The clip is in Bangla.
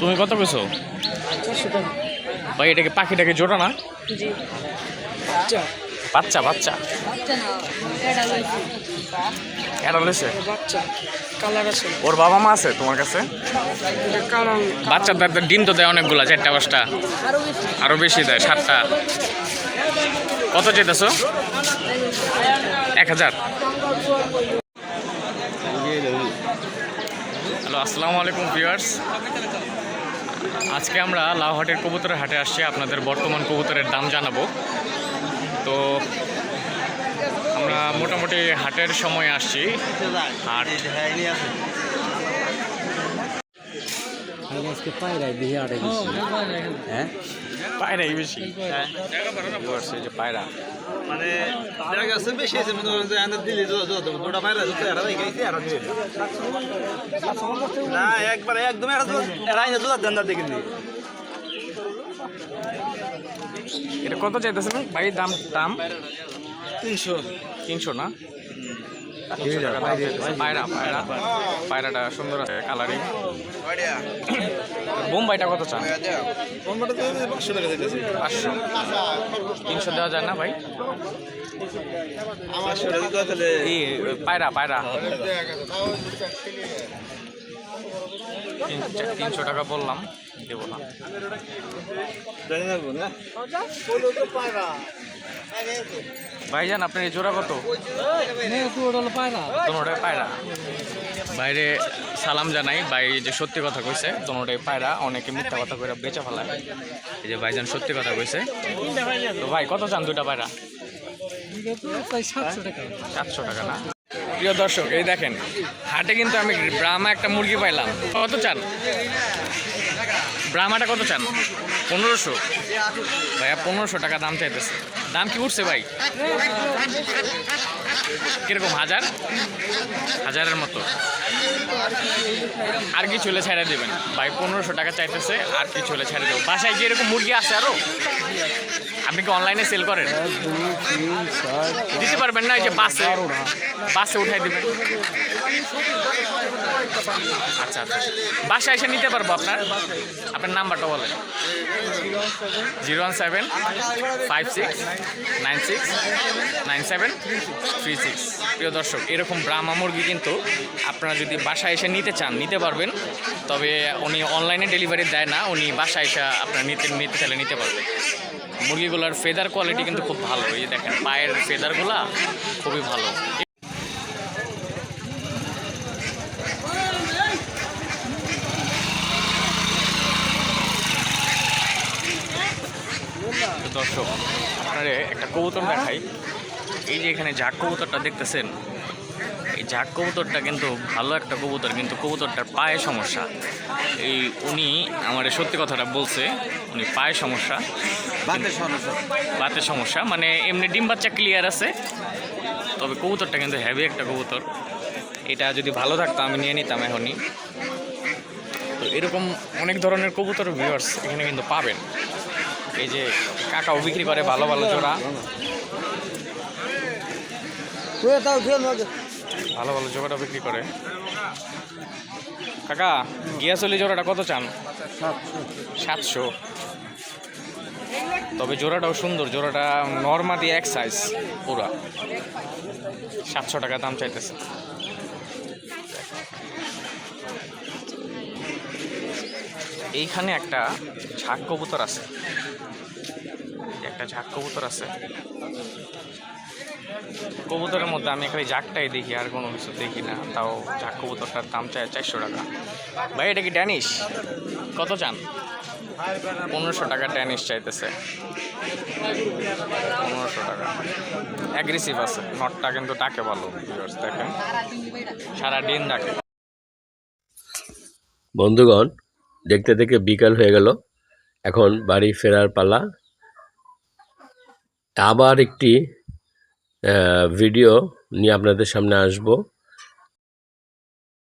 তুমি কত পেছো ভাই এটাকে পাখিটাকে জোড়া না? আচ্ছা বাচ্চা। বাচ্চা বাচ্চা। না এটা লইছি এটা রয়েছে বাচ্চা কালার আছে। ওর বাবা মা আছে তোমার কাছে? কালার ডিম তো দেয় অনেকগুলা চারটা পাঁচটা। আরও বেশি। আরও বেশি দেয় সাতটা। কত চেতেছো এক হাজার। হ্যালো, আসসালামু আলাইকুম ভিউয়ার্স। আজকে আমরা লাউহাটের কবুতরের হাটে আসছি, আপনাদের বর্তমান কবুতরের দাম জানাব। তো আমরা মোটামুটি হাটের সময় আসছি। আজকে পায়রায় বিয়ে আড়ে গেছি হ্যাঁ পায়রাই বেশি। এই যে পায়রা। মানে বেশি আছে মনে করেন যে দিলে দুটা যত এরা এরা না একবার একদম এরা এরা আইনা দুটা দান্দা দেখে দিই এটা কত চাইতেছেন ভাই দাম দাম? তিনশো। তিনশো না? পায়রা পায়রা, পায়রাটা সুন্দর আছে কালারিং বোম্বাইটা কত চান? পাঁচশো। তিনশো দেওয়া যায় না ভাই? পায়রা পায়রা। তিন- তিনশো টাকা বললাম। দেবো না। জানি না? না ভাইজান আপনার এই জোড়া কত? পায়রা দোনোটাই পায়রা। বাইরে সালাম জানাই ভাই যে সত্যি কথা কইছে দোনোটাই পায়রা অনেকে মিথ্যা কথা কইরা বেচা ফেলায়। এই যে ভাইজান সত্যি কথা কইছে। তো ভাই কত চান দুইটা পায়রা? সাতশো টাকা না? প্রিয় দর্শক এই দেখেন হাটে কিন্তু আমি ব্রাহ্মা একটা মুরগি পাইলাম। কত চান? ব্রাহ্মাটা কত চান? পনেরোশো। ভাইয়া, পনেরোশো টাকা দাম চাইতেছে। দাম কি উঠছে ভাই? কীরকম, হাজার? হাজারের মতো। আর কি চলে ছেড়ে দেবেন। ভাই, পনেরোশো টাকা চাইতেছে, আর কি চলে ছেড়ে দেবো। বাসায় কি এরকম মুরগি আছে আরও? আপনি কি অনলাইনে সেল করেন? দিতে পারবেন না, এই যে বাসে বাসে উঠাই দিবেন। আচ্ছা আচ্ছা বাসায় এসে নিতে পারব আপনার? আপনার নাম্বারটা বলেন। Zero one seven five six nine six nine seven three six. প্রিয় দর্শক, এরকম ব্রাহ্মা মুরগি কিন্তু আপনারা যদি বাসায় এসে নিতে চান, নিতে পারবেন। তবে উনি অনলাইনে ডেলিভারি দেয় না, উনি বাসায় এসে আপনার নিতে নিতে চাইলে নিতে পারবেন। মুরগিগুলোর ফেদার কোয়ালিটি কিন্তু খুব ভালো। এই দেখেন, পায়ের ফেদারগুলা খুবই ভালো। দর্শক আপনারে একটা কবুতর দেখাই। এই যে এখানে ঝাক কবুতরটা দেখতেছেন এই ঝাক কবুতরটা কিন্তু ভালো একটা কবুতর কিন্তু কবুতরটার পায়ে সমস্যা। এই উনি আমার সত্যি কথাটা বলছে উনি পায়ে সমস্যা। বাতের সমস্যা। বাতের সমস্যা মানে এমনি ডিম বাচ্চা ক্লিয়ার আছে। তবে কবুতরটা কিন্তু হ্যাভি একটা কবুতর। এটা যদি ভালো থাকতো আমি নিয়ে নিতাম এখনই। তো এরকম অনেক ধরনের কবুতর ভিউয়ার্স এখানে কিন্তু পাবেন। এই যে কাকাও বিক্রি করে ভালো ভালো জোড়া। ভালো ভালো জোড়াটা বিক্রি করে। কাকা, গিয়াসলি জোড়াটা কত চান? সাতশো। তবে জোড়াটাও সুন্দর, জোড়াটা নর্মালি এক সাইজ পুরা। সাতশো টাকা দাম চাইতেছে। এইখানে একটা ঝাক কবুতর আছে। একটা ঝাক কবুতর আছে। কবুতরের মধ্যে আমি এখানে ঝাকটাই দেখি, আর কোনো কিছু দেখি না। তাও ঝাক কবুতরটার দাম চাই চারশো টাকা। ভাই, এটা কি ড্যানিশ? কত চান? পনেরোশো টাকা ড্যানিশ চাইতেছে। পনেরোশো টাকা। অ্যাগ্রেসিভ আছে। নটটা কিন্তু ডাকে ভালো দেখেন। সারা দিন ডাকে। বন্ধুগণ দেখতে দেখে বিকাল হয়ে গেল। এখন বাড়ি ফেরার পালা। আবার একটি ভিডিও নিয়ে আপনাদের সামনে আসব।